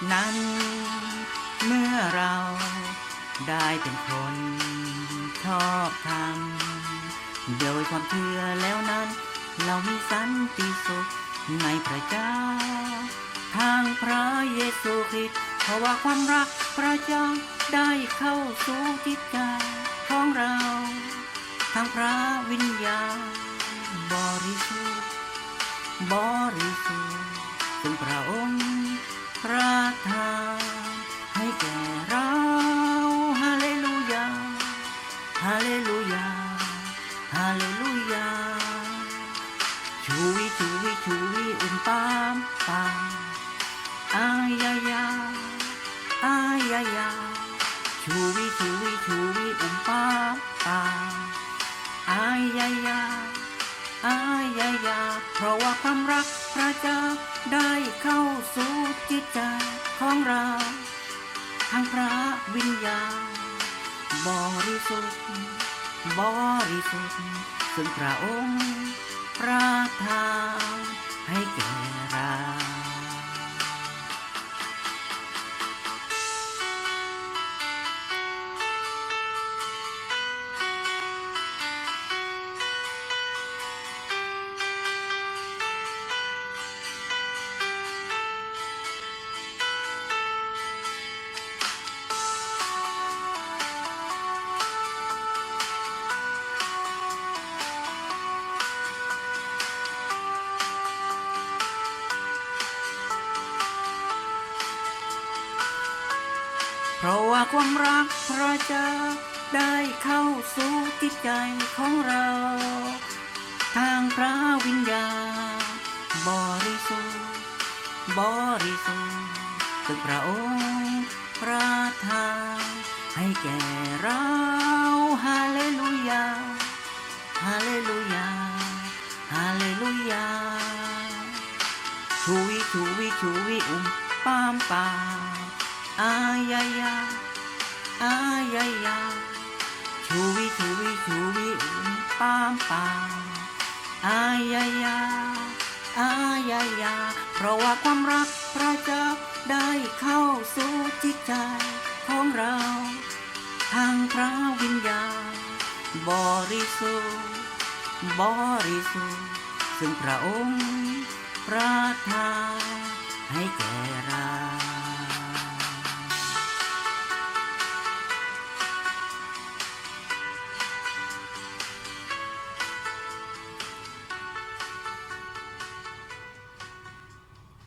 กันเมื่อเราได้เป็นคนชอบธรรมโดยความเชื่อแล้วนั้น เรามีสันติสุขในพระเจ้า ทางพระเยซูคริสต์เพราะว่าความรักพระเจ้าได้เข้าสู่จิตใจของเรา ทางพระวิญญาณบริสุทธิ์บริสุทธิ์ซึ่งพระองค์ ระทานให้แก่เราฮาเลลูยาฮาเลลูยาฮาเลลูยาชูวิชูวิชูวิอุ้มปามปามอายายาอายายาชูวิชูวิชูวิอุ้มปามปามอายายา อายายา เพราะว่าความรักพระเจ้าได้เข้าสู่จิตใจของเราทางพระวิญญาณบริสุทธิ์บริสุทธิ์ซึ่งพระองค์ เพราะว่าความรักพระเจ้าได้เข้าสู่จิตใจของเรา ทางพระวิญญาณบริสุทธิ์บริสุทธิ์ซึ่งพระองค์ประทานให้แก่เราฮาเลลูยาฮาเลลูยาฮาเลลูยาชูวิชูวิชูวิอุ้มปามปามายายาอายายาชูวิชูวิชูวิอุ้มปามปามอายายาอายายาเพราะว่าความรักพระเจ้าได้เข้าสู่จิตใจของเรา ทางพระวิญญาณบริสุทธิ์บริสุทธิ์ซึ่งพระองค์ประทานให้แก่เรา